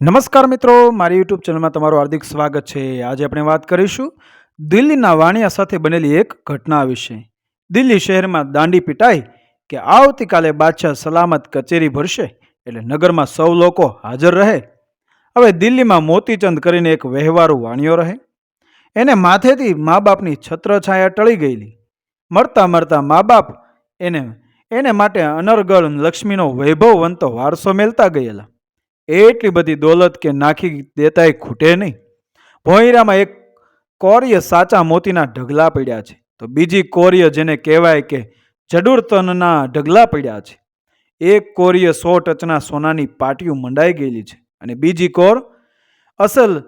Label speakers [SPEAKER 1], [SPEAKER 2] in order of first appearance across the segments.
[SPEAKER 1] નમસ્કાર મિત્રો, મારી યુટ્યુબ ચેનલમાં તમારું હાર્દિક સ્વાગત છે. આજે આપણે વાત કરીશું દિલ્હીના વાણિયા સાથે બનેલી એક ઘટના વિશે. દિલ્હી શહેરમાં દાંડી પીટાઈ કે આવતીકાલે બાદશાહ સલામત કચેરી ભરશે એટલે નગરમાં સૌ લોકો હાજર રહે. હવે દિલ્હીમાં મોતીચંદ કરીને એક વહેવારું વાણિયો રહે. એને માથેથી મા બાપની છત્રછાયા ટળી ગયેલી. મળતા મળતા મા બાપ એને એને માટે અનર્ગળ લક્ષ્મીનો વૈભવવંતો વારસો મેલતા ગયેલા. એટલી બધી દોલત કે નાખી દેતાય ખૂટે નહીં. ભોંયરામાં એક કોર્ય સાચા મોતીના ઢગલા પડ્યા છે. તો બીજી કોર્ય જેને કહેવાય કે જડુરતનના ઢગલા પડ્યા છે. એક કોરિય સો ટચના સોનાની પાટીઓ મંડાઈ ગયેલી છે અને બીજી કોર અસલ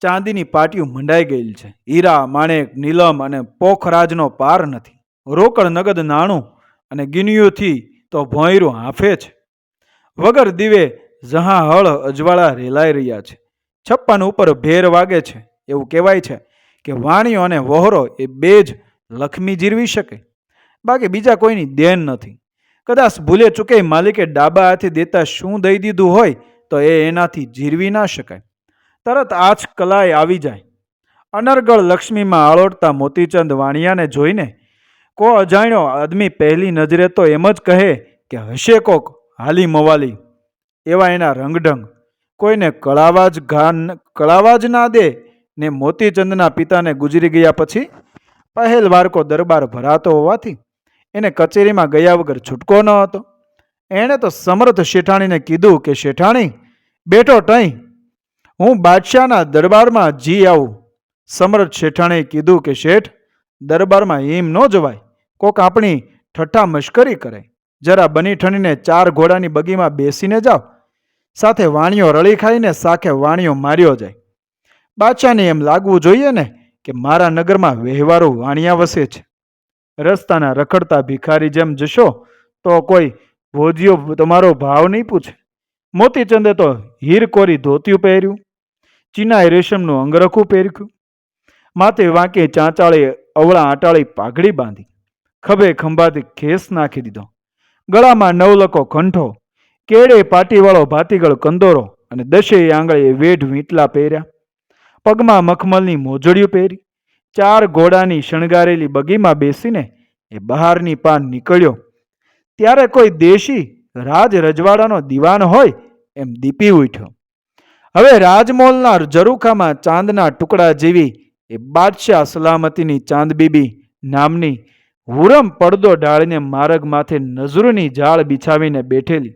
[SPEAKER 1] ચાંદીની પાટીઓ મંડાઈ ગયેલી છે. હીરા, માણેક, નીલમ અને પોખરાજનો પાર નથી. રોકડ, નગદ, નાણું અને ગિનિયોથી તો ભોંયરું હાંફે છે. વગર દીવે જહાં હળ અજવાળા રેલાઈ રહ્યા છે. છપ્પન ઉપર ભેર વાગે છે. એવું કહેવાય છે કે વાણીઓ અને વહોરો એ બે જ લક્ષ્મી જીરવી શકે. બાકી બીજા કોઈની દેન નથી. કદાચ ભૂલે ચૂકે માલિકે ડાબા હાથે દેતા શું દઈ દીધું હોય તો એ એનાથી જીરવી ના શકાય. તરત આજ કલાએ આવી જાય. અનર્ગળ લક્ષ્મીમાં આળોટતા મોતીચંદ વાણિયાને જોઈને, કો અજાણ્યો આદમી પહેલી નજરે તો એમ જ કહે કે હશે કોક હાલી મવાલી. એવા એના રંગઢંગ. કોઈને કળાવાજ કળાવા જ ના દે ને મોતીચંદના પિતાને ગુજરી ગયા પછી પહેલ વારકો દરબાર ભરાતો હોવાથી એને કચેરીમાં ગયા વગર છૂટકો ન હતો. એણે તો સમર્થ શેઠાણીને કીધું કે, શેઠાણી બેઠો ટઈ હું બાદશાહના દરબારમાં જી આવું. સમર્થ શેઠાણીએ કીધું કે, શેઠ, દરબારમાં એમ ન જવાય. કોક આપણી ઠઠ્ઠા મશ્કરી કરે. જરા બની ઠણીને ચાર ઘોડાની બગીમાં બેસીને જાઓ સાથે વાણિયો રળી ખાઈને સાખે વાણિયો માર્યો જાય. બાદશાહને એમ લાગવું જોઈએ ને કે મારા નગરમાં વહેવારો વાણિયા વસે છે. રસ્તાના રખડતા ભિખારી જેમ જશો તો કોઈ ભોજીયો તમારો ભાવ નહીં પૂછે. મોતીચંદે તો હીર કોરી ધોતિયું પહેર્યું. ચીનાએ રેશમનું અંગરખું પહેર્યું. માથે વાંકે ચાંચાળે અવળા આટાળી પાઘડી બાંધી. ખભે ખંભાથી ખેસ નાખી દીધો. ગળામાં નવલકો કંઠો, કેળે પાટીવાળો ભાતીગળ કંદોરો અને દશેય આંગળીએ વેઢ વીંટલા પહેર્યા. પગમાં મખમલની મોજડીઓ પહેરી, ચાર ઘોડાની શણગારેલી બગીમાં બેસીને એ બહારની પાન નીકળ્યો. ત્યારે કોઈ દેશી રાજ રજવાડાનો દીવાન હોય એમ દીપી ઉઠ્યો. હવે રાજમોલના ઝરૂખામાં ચાંદના ટુકડા જેવી એ બાદશાહ સલામતીની ચાંદબીબી નામની હુરમ પડદો ઢાળીને માર્ગ માથે નજરુની જાળ બિછાવીને બેઠેલી.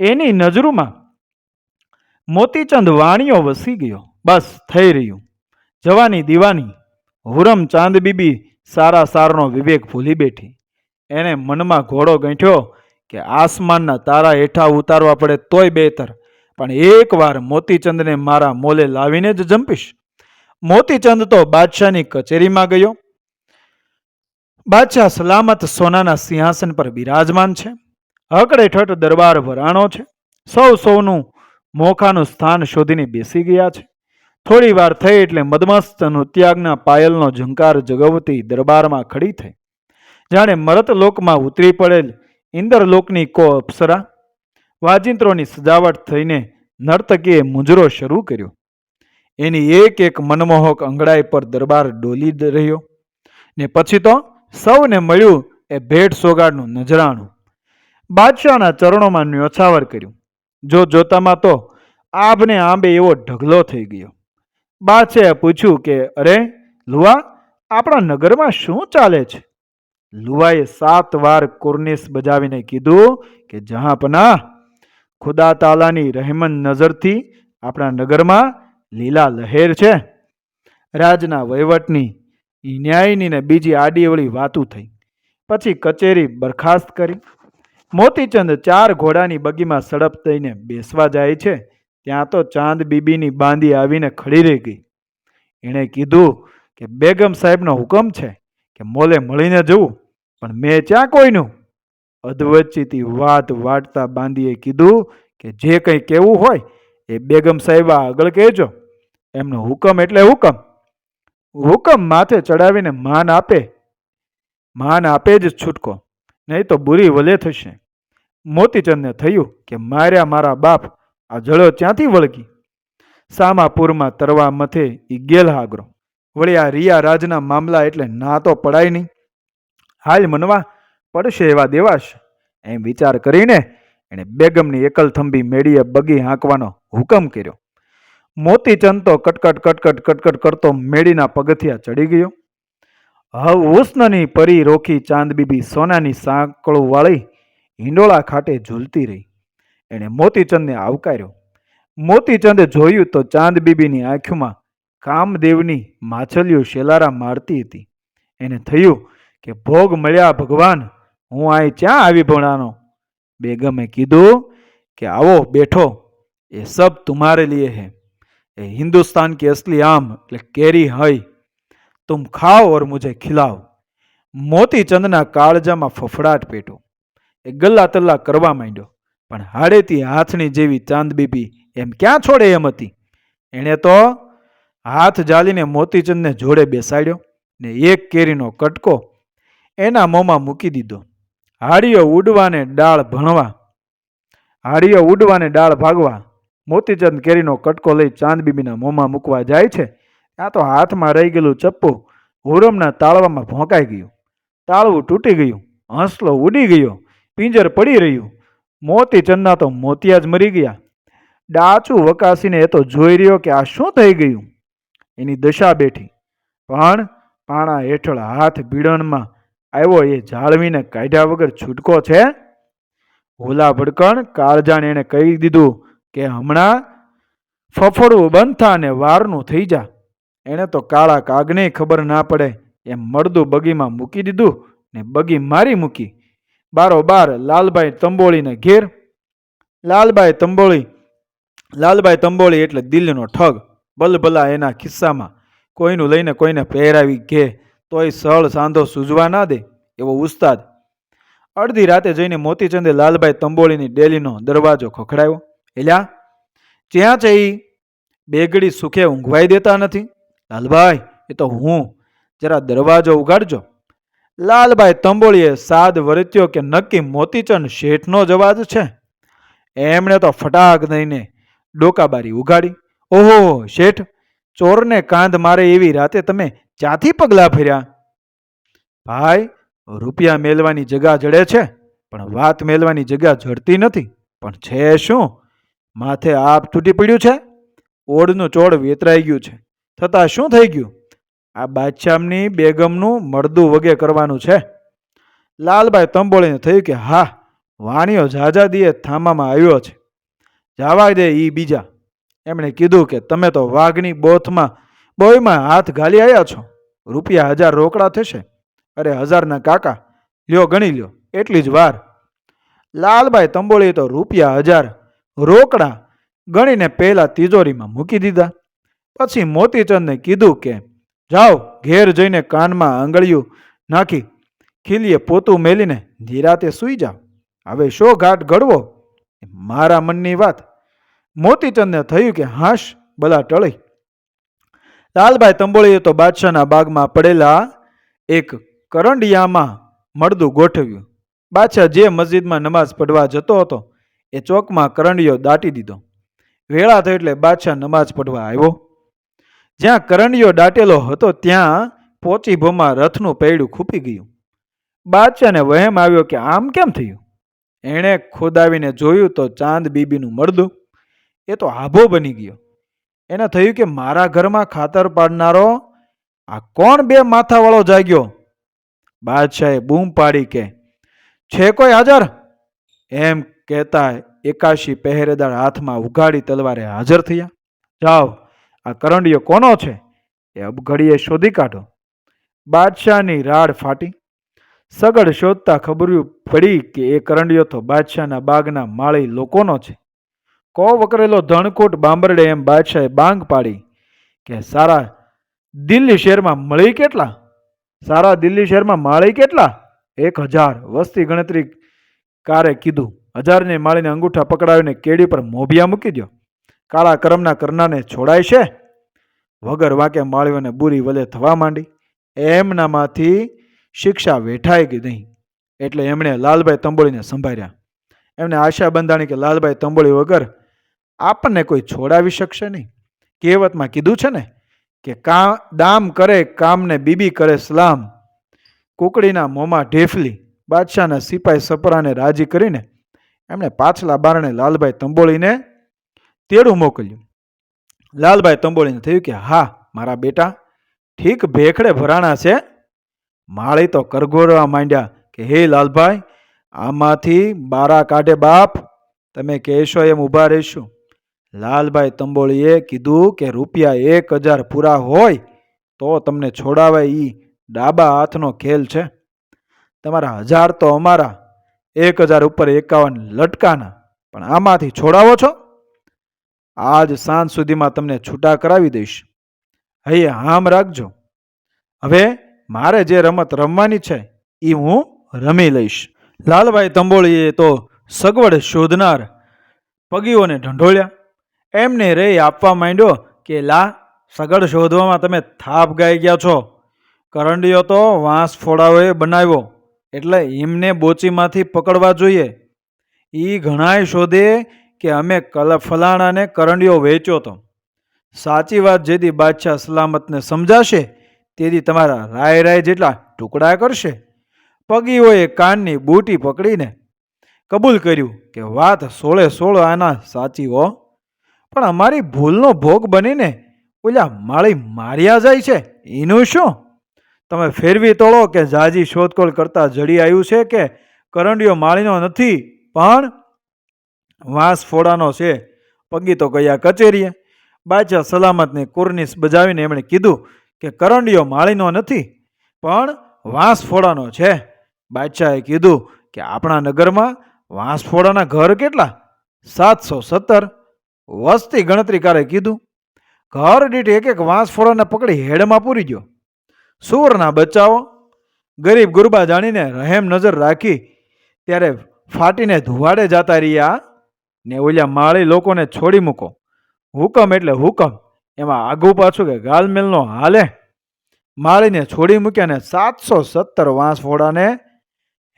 [SPEAKER 1] એની નજરુમાં મોતીચંદ વાણીઓ વસી ગયો. બસ થઈ રહ્યું. જવાની દીવાની. હુરમ ચાંદબીબી સારા સારનો વિવેક ભૂલી બેઠી. એણે મનમાં ઘોડો ગંઠ્યો કે આસમાનના તારા હેઠા ઉતારવા પડે તોય બેતર પણ એકવાર મોતીચંદને મારા મોલે લાવીને જ જંપીશ. મોતીચંદ તો બાદશાહની કચેરીમાં ગયો. બાદશાહ સલામત સોનાના સિંહાસન પર બિરાજમાન છે. હકડે દરબાર વરાણો છે. સૌ સૌનું મોખાનું સ્થાન શોધીને બેસી ગયા છે. થોડી વાર થઈ એટલે મદમસ્ત નૃત્યાગના પાયલનો ઝંકાર જગવતી દરબારમાં ખડી થઈ. જાણે મરત લોકમાં ઉતરી પડેલ ઇન્દ્રલોકની કો અપ્સરા, વાજિંત્રોની સજાવટ થઈને નર્તકીએ મુંજરો શરૂ કર્યો. એની એક એક મનમોહક અંગડાઈ પર દરબાર ડોલી રહ્યો. ને પછી તો સૌને મળ્યું એ ભેટ સોગાડનું નજરાણું. બાદશાહના ચરણોમાં ન્યોછાવર કર્યું. જો જોતામાં તો આભને આંબે એવો ઢગલો થઈ ગયો. બાદશાહે પૂછ્યું કે, અરે લુવા આપણા નગરમાં શું ચાલે છે? લુવાએ સાત વાર કુર્નિસ બજાવીને કીધું કે જહાંપના ખુદા તાલાની રહેમન નજરથી આપણા નગરમાં લીલા લહેર છે. રાજના વહીવટની ન્યાયની ને બીજી આડીવળી વાતું થઈ. પછી કચેરી બરખાસ્ત કરી. મોતીચંદ ચાર ઘોડાની બગીમાં સડપ થઈને બેસવા જાય છે. ત્યાં તો ચાંદ બીબીની બાંધી આવીને ખડી રહી ગઈ. એણે કીધું કે બેગમ સાહેબનો હુકમ છે કે મોલે મળીને જવું. પણ મેં ચ્યાં કોઈનું? અધવચ્ચીથી વાત વાટતા બાંધીએ કીધું કે જે કંઈ કહેવું હોય એ બેગમ સાહેબા આગળ કહેજો. એમનો હુકમ એટલે હુકમ. હુકમ માથે ચડાવીને માન આપે. માન આપે જ છૂટકો, નહીં તો બુરી વલે થશે. મોતીચંદને થયું કે માર્યા મારા બાપ, આ જળો ત્યાંથી વળગી? સામાપુરમાં તરવા મથે ઈગેલ ગેલ હાગરો. વળી આ રિયા રાજના મામલા એટલે ના તો પડાય નહીં. હાલ મનવા પડશે એવા દેવાશ. એમ વિચાર કરીને એણે બેગમની એકલ થંભી મેળીએ બગી હાંકવાનો હુકમ કર્યો. મોતીચંદ તો કટકટ કટકટ કટકટ કરતો મેળીના પગથિયા ચડી ગયો. હવ ઉષ્ણની પરી રોખી ચાંદબીબી સોનાની સાંકળું વાળી હિંડોળા ખાટે ઝૂલતી રહી. એણે મોતીચંદને આવકાર્યો. મોતીચંદે જોયું તો ચાંદબીબીની આંખમાં કામદેવની માછલીઓ શેલારા મારતી હતી. એને થયું કે ભોગ મળ્યા ભગવાન, હું અહીં ચ્યાં આવી ભણાનો? બેગમે કીધું કે આવો બેઠો, એ સબ તુમારે લીએ હે. ये हिंदुस्तान की असली आम એટલે કેરી હઈ तुम खाओ और मुझे खिलाओ મોતીચંદના કાળજામાં ફફડાટ પેટો એ ગલ્લા તલ્લા કરવા માંડ્યો પણ હાડેથી હાથની જેવી ચાંદ બીબી એમ ક્યાં છોડે એમ હતી એણે તો હાથ જાલીને મોતીચંદને જોડે બેસાડ્યો ને એક કેરીનો કટકો એના મોંમાં મૂકી દીધો હાડીઓ ઉડવાને ડાળ ભણવા હાડીઓ ઉડવાને ડાળ ભાગવા મોતીચંદ કેરીનો કટકો લઈ ચાંદબીબીના મોંમાં મૂકવા જાય છે. ત્યાં તો હાથમાં રહી ગયેલું ચપ્પુ હુરમના તાળવામાં ભોંકાઈ ગયું. તાળવું તૂટી ગયું, હંસલો ઉડી ગયો, પિંજર પડી રહ્યું. મોતીચંદના તો મોતિયા જ મરી ગયા. ડાચું વકાસીને એ તો જોઈ રહ્યો કે આ શું થઈ ગયું? એની દશા બેઠી. પણ પાણા હેઠળ હાથ ભીડણમાં આવ્યો એ જાળવીને કાઢ્યા વગર છૂટકો છે? હોલા ભડકણ કાળજાને એણે કહી દીધું કે હમણાં ફફડવું બંધ થા અને વારનું થઈ જા. એણે તો કાળા કાગને ખબર ના પડે. એમ મળદું બગીમાં મૂકી દીધું ને બગી મારી મૂકી. બારોબાર લાલભાઈ તંબોળીને ઘેર. લાલભાઈ તંબોળી લાલભાઈ તંબોળી એટલે દિલનો ઠગ. બલભલા એના ખિસ્સામાં. કોઈનું લઈને કોઈને પહેરાવી ઘે. તોય સળ સાંધો સૂઝવા ના દે, એવો ઉસ્તાદ. અડધી રાતે જઈને મોતીચંદે લાલભાઈ તંબોળીની ડેલીનો દરવાજો ખખડાવ્યો એલ્યા ત્યાં છે ઈ બેગડી સુખે ઊંઘવાઈ દેતા નથી. લાલભાઈ, એ તો હું, જરા દરવાજો ઉગાડજો. લાલભાઈ તંબોળીએ સાદ વર્ત્યો કે નક્કી મોતીચંદ શેઠનો જ અવાજ છે. એમણે તો ફટાક દઈને ડોકાબારી ઉગાડી. ઓહો, શેઠ, ચોરને કાંધ મારે એવી રાતે તમે ચાથી પગલાં ફર્યા? ભાઈ, રૂપિયા મેલવાની જગા જડે છે, પણ વાત મેલવાની જગા જડતી નથી. પણ છે શું? માથે આપ તૂટી પડ્યું છે? ઓળનું ચોળ વેતરાઈ ગયું છે. થતાં શું થઈ ગયું? આ બાદશામની બેગમનું મળદું વગે કરવાનું છે. લાલભાઈ તંબોળીને થયું કે, હા, વાણીઓ ઝાઝાદીએ થામામાં આવ્યો છે. જવા દે ઈ બીજા. એમણે કીધું કે, તમે તો વાઘની બોથમાં, બોયમાં હાથ ઘાલી આવ્યા છો. રૂપિયા હજાર રોકડા થશે. અરે હજારના કાકા, લ્યો ગણી લ્યો, એટલી જ વાર. લાલભાઈ તંબોળી તો રૂપિયા હજાર રોકડા ગણીને પહેલાં તિજોરીમાં મૂકી દીધા. પછી મોતીચંદને કીધું કે, જાઓ, ઘેર જઈને કાનમાં આંગળીયું નાખી, ખીલીએ પોતું મેલીને ધીરાતે સૂઈ જાઓ. હવે શો ઘાટ ઘડવો? મારા મનની વાત. મોતીચંદને થયું કે હાશ, બલા ટળી. લાલભાઈ તંબોળીએ તો બાદશાહના બાગમાં પડેલા એક કરંડિયામાં મળદું ગોઠવ્યું. બાદશાહ જે મસ્જિદમાં નમાઝ પઢવા જતો હતો એ ચોકમાં કરંડિયો દાટી દીધો. વેળા થયો એટલે બાદશાહ નમાઝ પઢવા આવ્યો. જ્યાં કરંડિયો દાટેલો હતો ત્યાં પોચી ભોમાં રથનું પૈડું ખૂપી ગયું. બાદશાહને વહેમ આવ્યો કે આમ કેમ થયું? એણે ખોદાવીને જોયું તો ચાંદ બીબીનું મળદું. એ તો આભો બની ગયો. એને થયું કે મારા ઘરમાં ખાતર પાડનારો આ કોણ બે માથાવાળો જાગ્યો? બાદશાહે બૂમ પાડી કે, છે કોઈ હાજર? એમ કહેતા એકાશી પહેરેદાર હાથમાં ઉઘાડી તલવારે હાજર થયા. જાઓ, આ કરંડિયો કોનો છે? એ અબઘડીએ શોધી કાઢો. બાદશાહની રાડ ફાટી. સગડ શોધતા ખબર્યું પડી કે એ કરંડિયો તો બાદશાહના બાગના માળી લોકોનો છે. કો વકરેલો ધણકૂટ બાંબરડે એમ બાદશાહે બાંગ પાડી કે સારા દિલ્હી શહેરમાં મળી કેટલા? સારા દિલ્હી શહેરમાં માળી કેટલા? એક હજાર વસ્તી ગણતરી કારે કીધું. હજારને માળીને અંગૂઠા પકડાવીને કેડી પર મોભિયા મૂકી દો કાળા કરમના કરનારને છોડાય છે? વગર વાંકે માળીઓને બુરી વલે થવા માંડી. એમનામાંથી શિક્ષા વેઠાઈ ગઈ નહીં. એટલે એમણે લાલભાઈ તંબોળીને સંભાળ્યા. એમને આશા બંધાણી કે લાલભાઈ તંબોળી વગર આપણને કોઈ છોડાવી શકશે નહીં. કહેવતમાં કીધું છે ને કે કા, દામ કરે, કામને બીબી કરે સલામ. કુકડીના મોંમાં ઢેફલી, બાદશાહના સિપાઈ સપરાને રાજી કરીને એમણે પાછલા બારણે લાલભાઈ તંબોળીને તેડું મોકલ્યું. લાલભાઈ તંબોળીને થયું કે, હા, મારા બેટા, ઠીક ભેખડે ભરાણા છે. માળી તો કરગોરવા માંડ્યા કે, હે લાલભાઈ, આમાંથી બારા કાઢે બાપ, તમે કહેશો એમ ઊભા રહીશું. લાલભાઈ તંબોળીએ કીધું કે, રૂપિયા એક હજાર પૂરા હોય તો તમને છોડાવાય એ ડાબા હાથનો ખેલ છે. તમારા હજાર તો અમારા એક હજાર ઉપર એકાવન લટકાના. પણ આમાંથી છોડાવો છો? આજ સાંજ સુધીમાં તમને છૂટા કરાવી દઈશ. હૈયે હામ રાખજો. હવે મારે જે રમત રમવાની છે એ હું રમી લઈશ. લાલભાઈ તંબોળીએ તો સગવડ શોધનાર પગીઓને ઢંઢોળ્યા. એમને રે આપવા માંડ્યો કે, લા, સગડ શોધવામાં તમે થાપ ગાઈ ગયા છો. કરંડીઓ તો વાંસ ફોડાઓએ બનાવ્યો. એટલે એમને બોચીમાંથી પકડવા જોઈએ. એ ઘણાય શોધે કે અમે કલ ફલાણાને કરંડિયો વેચ્યો તો સાચી વાત જેથી બાદશાહ સલામતને સમજાશે તેથી તમારા રાય રાય જેટલા ટુકડા કરશે. પગીઓએ કાનની બૂટી પકડીને કબૂલ કર્યું કે વાત સોળે સોળ આના સાચી હો. પણ અમારી ભૂલનો ભોગ બનીને ઓલા માળી માર્યા જાય છે. એનું શું? તમે ફેરવી તોડો કે જાજી શોધખોળ કરતા જડી આવ્યું છે કે કરંડિયો માળીનો નથી, પણ વાંસ ફોડાનો છે. પગી તો ગયા કચેરીએ. બાદશાહ સલામતને કુરનીસ બજાવીને એમણે કીધું કે કરંડિયો માળીનો નથી, પણ વાંસ ફોડાનો છે. બાદશાહે કીધું કે આપણા નગરમાં વાંસ ફોડાના ઘર કેટલા? સાતસો સત્તર. વસ્તી ગણતરીકારે કીધું. ઘર દીઠ એક એક વાંસ ફોડાને પકડી હેડમાં પૂરી ગયો સુવરના બચ્ચાઓ ગરીબ ગુરબા જાણીને રહેમ નજર રાખી ત્યારે ફાટીને ધુવાડે જતા રહ્યા ને ઓલ્યા માળી લોકોને છોડી મૂકો. હુકમ એટલે હુકમ. એમાં આગું પાછું કે ગાલમેલનો હાલે. માળીને છોડી મૂક્યા ને સાતસો સત્તર વાંસ ફોડાને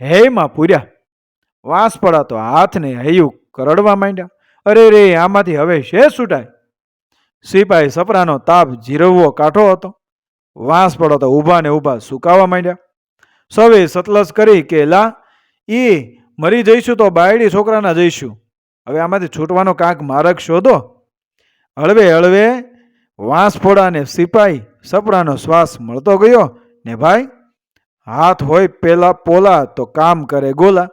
[SPEAKER 1] હેયમાં પૂર્યા. વાંસ પડા તો હાથને હૈયું કરડવા માંડ્યા. અરે રે, આમાંથી હવે શેર છૂટાય? સિપાહી સપરાનો તાપ જીરવવો કાઠો હતો. વાંસ પડો તો ઊભા ને ઊભા સુકાવા માંડ્યા. સવે સતલસ કરી કે, લા, ઈ મરી જઈશું તો બાયડી છોકરાના જઈશું. હવે આમાંથી છૂટવાનો કાંક માર્ગ શોધો. હળવે હળવે વાંસફોડાને સિપાઈ સપડાનો શ્વાસ મળતો ગયો ને, ભાઈ, હાથ હોય પેલા પોલા તો કામ કરે ગોલા.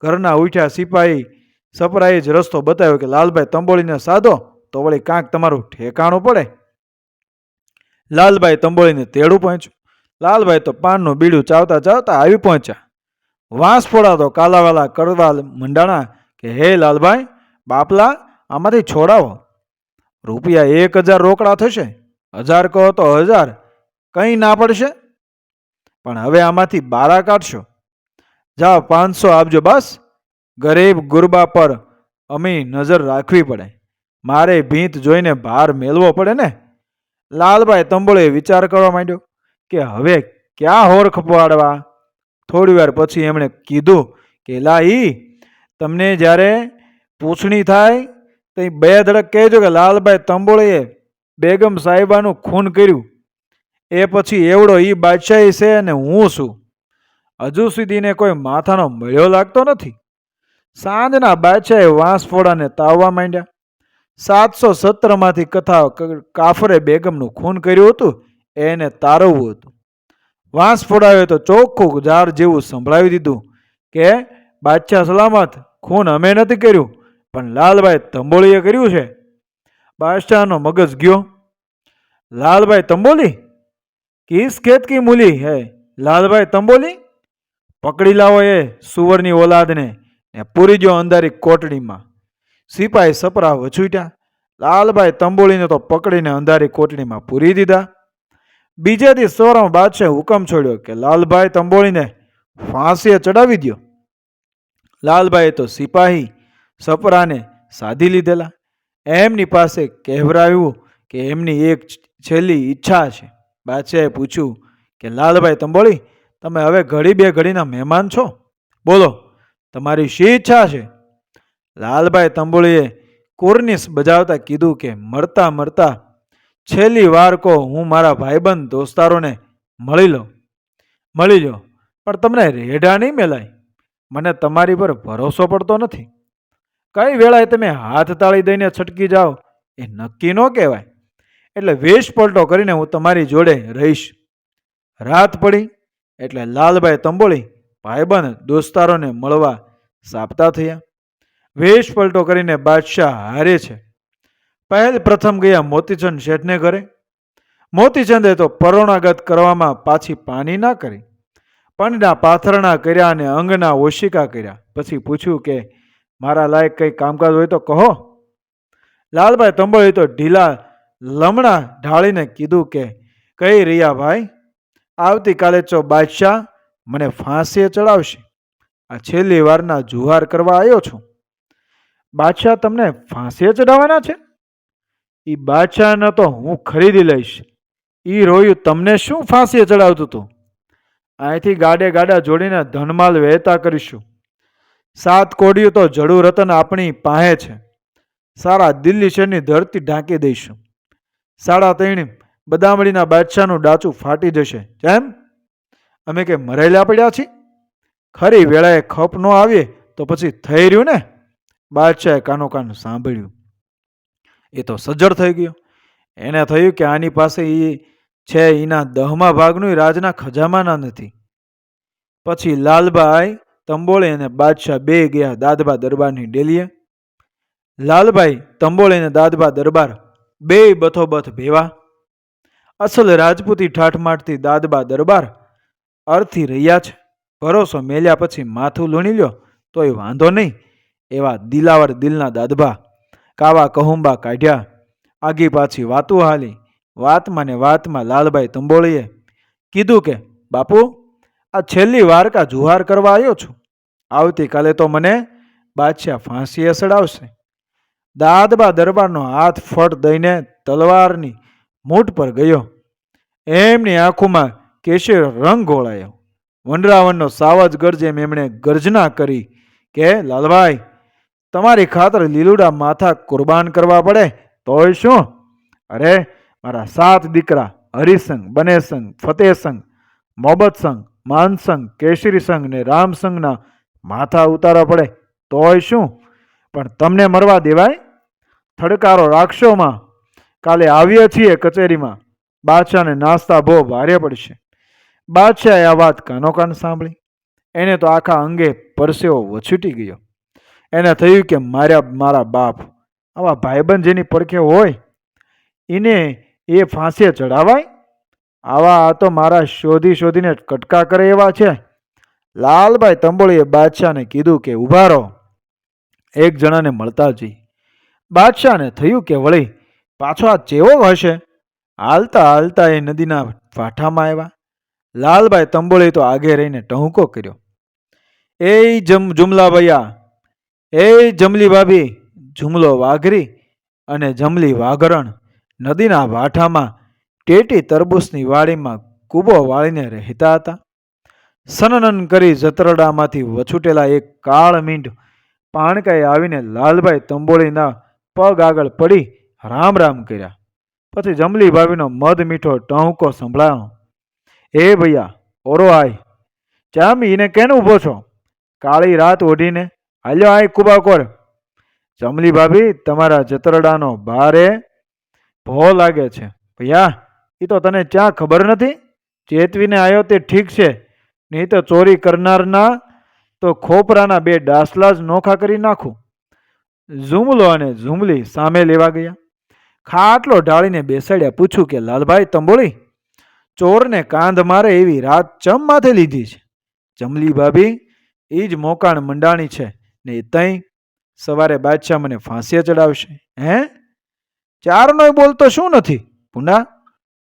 [SPEAKER 1] ઘરના ઉઠ્યા સિપાઈ સપરાએ જ રસ્તો બતાવ્યો કે, લાલભાઈ તંબોળીને સાધો તો વળી કાંક તમારું ઠેકાણું પડે. લાલભાઈ તંબોળીને તેડું પહોંચ્યું લાલભાઈ તો પાનનું બીડું ચાવતા ચાવતા આવી પહોંચ્યા વાંસ ફોડા તો કાલાવાલા કરવા મંડાણા કે, હે લાલભાઈ બાપલા, આમાંથી છોડાવો. રૂપિયા એક હજાર રોકડા થશે. હજાર કહો તો હજાર. કંઈ ના પડશે. પણ હવે આમાંથી બારા કાઢશો. જાઓ, પાંચસો આપજો બસ. ગરીબ ગુરબા પર અમે નજર રાખવી પડે. મારે ભીંત જોઈને ભાર મેળવો પડે ને. લાલભાઈ તંબોળે વિચાર કરવા માંડ્યો કે હવે ક્યાં હોર ખપવાડવા? થોડી વાર પછી એમણે કીધું કે લા ઈ તમને જ્યારે પૂછણી થાય તો બે ધડક કહેજો કે લાલભાઈ તંબોળીએ બેગમ સાહેબાનું ખૂન કર્યું. એ પછી એવડો એ બાદશાહી છે અને હું છું. હજુ સુધીને કોઈ માથાનો મળ્યો લાગતો નથી. સાંજના બાદશાહે વાંસ ફોડાને તાવવા માંડ્યા. સાતસો સત્તરમાંથી કથા કાફરે બેગમનું ખૂન કર્યું હતું, એને તારવવું હતું. વાંસ ફોડાવ્યો તો ચોખ્ખું ઝાડ જેવું સંભળાવી દીધું કે, બાદશાહ સલામત, ખૂન અમે નથી કર્યું, પણ લાલભાઈ તંબોળીએ કર્યું છે. બાદશાહનો મગજ ગયો. લાલભાઈ તંબોલી? કિસ ખેત કી મૂલી હે? લાલભાઈ તંબોલી? પકડી લાવો એ સુવરની ઓલાદને ને પૂરી જો અંધારી કોટડીમાં. સિપાહી સપરા વછૂટ્યા. લાલભાઈ તંબોળીને તો પકડીને અંધારી કોટડીમાં પૂરી દીધા. બીજે દી સોરમ બાદશાહ હુકમ છોડ્યો કે લાલભાઈ તંબોળીને ફાંસીએ ચડાવી દ્યો. લાલભાઈએ તો સિપાહી સપરાને સાધી લીધેલા. એમની પાસે કહેવરાવ્યું કે એમની એક છેલ્લી ઈચ્છા છે. બાદશાહે પૂછ્યું કે લાલભાઈ તંબોળી, તમે હવે ઘડી બે ઘડીના મહેમાન છો? બોલો, તમારી શી ઈચ્છા છે? લાલભાઈ તંબોળીએ કોર્નિશ બજાવતા કીધું કે, મરતા મરતા, છેલ્લી વાર કહો હું મારા ભાઈબંધ દોસ્તારોને મળી લઉં. મળી લો પણ તમને રેઢા નહીં મેલાય? મને તમારી પર ભરોસો પડતો નથી. કઈ વેળાએ તમે હાથ તાળી દઈને છટકી જાઓ એ નક્કી ન કહેવાય. એટલે વેશ પલટો કરીને હું તમારી જોડે રહીશ. રાત પડી, એટલે લાલભાઈ તંબોળી ભાઈબંધ દોસ્તારોને મળવા સાપતા થયા. વેશ પલટો કરીને બાદશાહ હારે છે. પહેલ પ્રથમ ગયા મોતીચંદ શેઠને ઘરે. મોતીચંદે તો પરોણાગત કરવામાં પાછી પાની ના કરી. પંડના પાથરણા કર્યા અને અંગના ઓશિકા કર્યા. પછી પૂછ્યું કે, મારા લાયક કંઈ કામકાજ હોય તો કહો. લાલભાઈ તંબોળી તો ઢીલા લમણા ઢાળીને કીધું કે, કઈ રહ્યા ભાઈ? આવતીકાલે ચો બાદશાહ મને ફાંસીએ ચડાવશે. આ છેલ્લી વારના જુહાર કરવા આવ્યો છું. બાદશાહ તમને ફાંસીએ ચડાવવાના છે? એ બાદશાહને તો હું ખરીદી લઈશ. એ રોયું તમને શું ફાંસીએ ચડાવતું હતું અહીંથી ગાડે ગાડા જોડીને ધનમાલ વહેતા કરીશું. સાત કોડિયું તો જડું રતન આપણી પાસે છે. સારા દિલ્હી શહેરની ધરતી ઢાંકી દઈશું. સાડા ત્રણ બદામડીના બાદશાહનું ડાચું ફાટી જશે. કેમ અમે કે મરેલા પડ્યા છીએ? ખરી વેળાએ ખપ ન આવીએ તો પછી થઈ રહ્યું ને? બાદશાહે કાનો કાન સાંભળ્યું. એ તો સજ્જડ થઈ ગયો. એને થયું કે આની પાસે એ છે એના દહમા ભાગનું રાજના ખજામાના નથી. પછી લાલભાઈ તંબોળે અને બાદશાહ બે ગયા દાદબા દરબારની ડેલીએ. લાલભાઈ તંબોળે અને દાદબા દરબાર બે બથોબથ ભેવા. અસલ રાજપૂતી ઠાઠમાઠથી દાદબા દરબાર અર્થી રહ્યા છે. ભરોસો મેલ્યા પછી માથું લૂણી લ્યો, તોય વાંધો નહીં. એવા દિલાવર દિલના દાદભા, કાવા કહુંબા કાઢ્યા. આગી પાછી વાતું હાલી. વાતમાં ને વાતમાં લાલભાઈ તંબોળીએ કીધું કે, બાપુ, આ છેલ્લી વારકા જુહાર કરવા આવ્યો છું? આવતીકાલે તો મને બાદશાહ ફાંસીએ સડાવશે દાદબા દરબારનો હાથ ફટ દઈને તલવારની મૂઠ પર ગયો. એમની આંખોમાં કેશર રંગ ઘોળાયો વનરાવનનો સાવજ ગરજેમ એમણે ગર્જના કરી કે, લાલભાઈ તમારી ખાતર લીલુડા માથા કુરબાન કરવા પડે, તોય શું? અરે, મારા સાત દીકરા હરિસંગ બનેસંગ ફતેહસંગ મોહબ્બતસંગ માનસંગ કેશરી સંઘ ને રામસંગના માથા ઉતારવા પડે, તોય શું? પણ તમને મરવા દેવાય? થડકારો રાખશોમાં કાલે આવીએ છીએ કચેરીમાં. બાદશાહને નાસ્તા બહુ ભારે પડશે. બાદશાહે આ વાત કાનો કાન સાંભળી. એને તો આખા અંગે પરસેવો વછૂટી ગયો. એને થયું કે માર્યા મારા બાપ. આવા ભાઈબંધ જેની પડખે હોય, એને એ ફાંસીએ ચડાવાય આવા આ તો મારા શોધી શોધીને કટકા કરે એવા છે. લાલભાઈ તંબોળીએ બાદશાહને કીધું કે ઊભા રહો. એક જણાને મળતા જઈ. બાદશાહને થયું કે, વળી, પાછો આ ચેવો હશે? હાલતા હાલતા એ નદીના વાઠામાં આવ્યા. લાલભાઈ તંબોળી તો આગે રહીને ટહુકો કર્યો. એ જમ જુમલા ભૈયા એ જમલી ભાભી, જુમલો વાઘરી અને જમલી વાઘરણ નદીના વાઠામાં ટેટી તરબૂચની વાડીમાં કૂબો વાળીને રહેતા હતા. સનનન કરી જતરડામાંથી વછૂટેલા એક કાળ મીંઢ પાણકાએ આવીને લાલભાઈ તંબોળીના પગ આગળ પડી રામ રામ કર્યા. પછી જમલી ભાભીનો મધ મીઠો ટહુકો સંભળાયો. એ ભૈયા, ઓરો આય. ચામ એને કેને ઊભો છો? કાળી રાત ઓઢીને હાલ્યો આય કુબા કોર જમલી ભાભી, તમારા જતરડાનો ભારે ભો લાગે છે. ભૈયા એ તો તને ક્યાં ખબર નથી? ચેતવીને આવ્યો તે ઠીક છે. નહીં તો ચોરી કરનારના તો ખોપરાના બે ડાસલા જ નોખા કરી નાખું. ઝુમલો અને ઝુમલી સામે લેવા ગયા. ખાટલો ઢાળીને બેસાડ્યા, પૂછ્યું કે, લાલભાઈ, તંબોળી, ચોરને કાંધ મારે એવી રાત ચમ માથે લીધી છે? જમલી ભાભી એ જ મોકાણ મંડાણી છે. ને એ તઈ સવારે બાદશાહ મને ફાંસીએ ચડાવશે. હે? ચારનોય બોલતો શું નથી? પુના,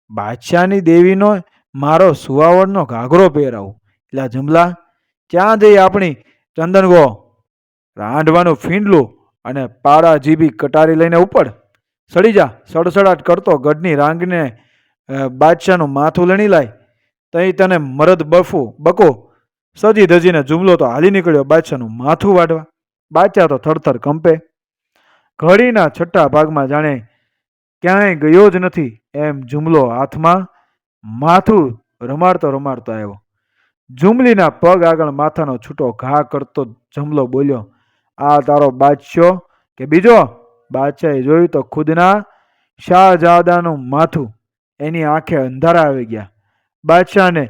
[SPEAKER 1] બાદશાહની દેવીનો મારો સુવાવડનો ઘાઘરો પહેરાવું. એટલે જમલા, ક્યાં જઈ આપણી ચંદનગો? રાંધવાનું ફીંડલું અને પાડા જીબી કટારી લઈને ઉપડ. સડી જા, સડસડાટ કરતો ગઢની રાંગને બાદશાહનું માથું લણી લાય. તઈ તને મરદ બફું, બકો. સજી ધજીને જુમલો તો હાલી નીકળ્યો, બાદશાહનું માથું વાઢવા. બાદશાહ તો થરથર કંપે. ઘડીના છઠ્ઠા ભાગમાં જાણે ક્યાંય ગયો જ નથી એમ જુમલો હાથમાં માથું રમાડતો રમાડતો આવ્યો. જુમલીના પગ આગળ માથાનો છૂટો ઘા કરતો જમલો બોલ્યો, આ તારો બાદશાહ કે બીજો? બાદશાહે જોયું તો ખુદના શાહજાદાનું માથું એની આંખે અંધારા આવી ગયા. બાદશાહને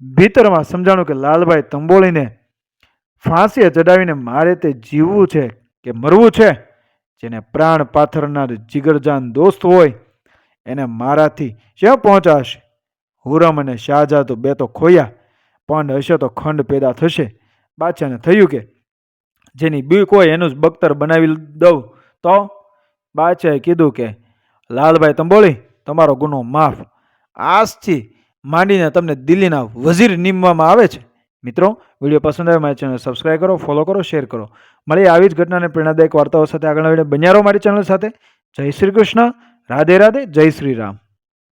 [SPEAKER 1] ભીતરમાં સમજાણું કે લાલભાઈ તંબોળીને ફાંસીએ ચડાવીને મારે તે જીવવું છે કે મરવું છે? જેને પ્રાણ પાથરનાર જીગરજાન દોસ્ત હોય, એને મારાથી ક્યાં પહોંચાશે? હુરમ અને શાહજાદો બે તો ખોયા, પણ હશે તો ખંડ પેદા થશે. બાદશાહને થયું કે, જેની બીક હોય એનું જ બખ્તર બનાવી દઉં. તો બાદશાહે કીધું કે, લાલભાઈ તંબોળી, તમારો ગુનો માફ. આજથી માંડીને તમને દિલ્હીના વઝીર નીમવામાં આવે છે. મિત્રો, વીડિયો પસંદ આવે મારી ચેનલ સબસ્ક્રાઈબ કરો ફોલો કરો શેર કરો. મળીએ આવી જ ઘટનાને પ્રેરણાદાયક વાર્તાઓ સાથે આગળના વીડિયો બન્યારો મારી ચેનલ સાથે. જય શ્રી કૃષ્ણ. રાધે રાધે, જય શ્રી રામ.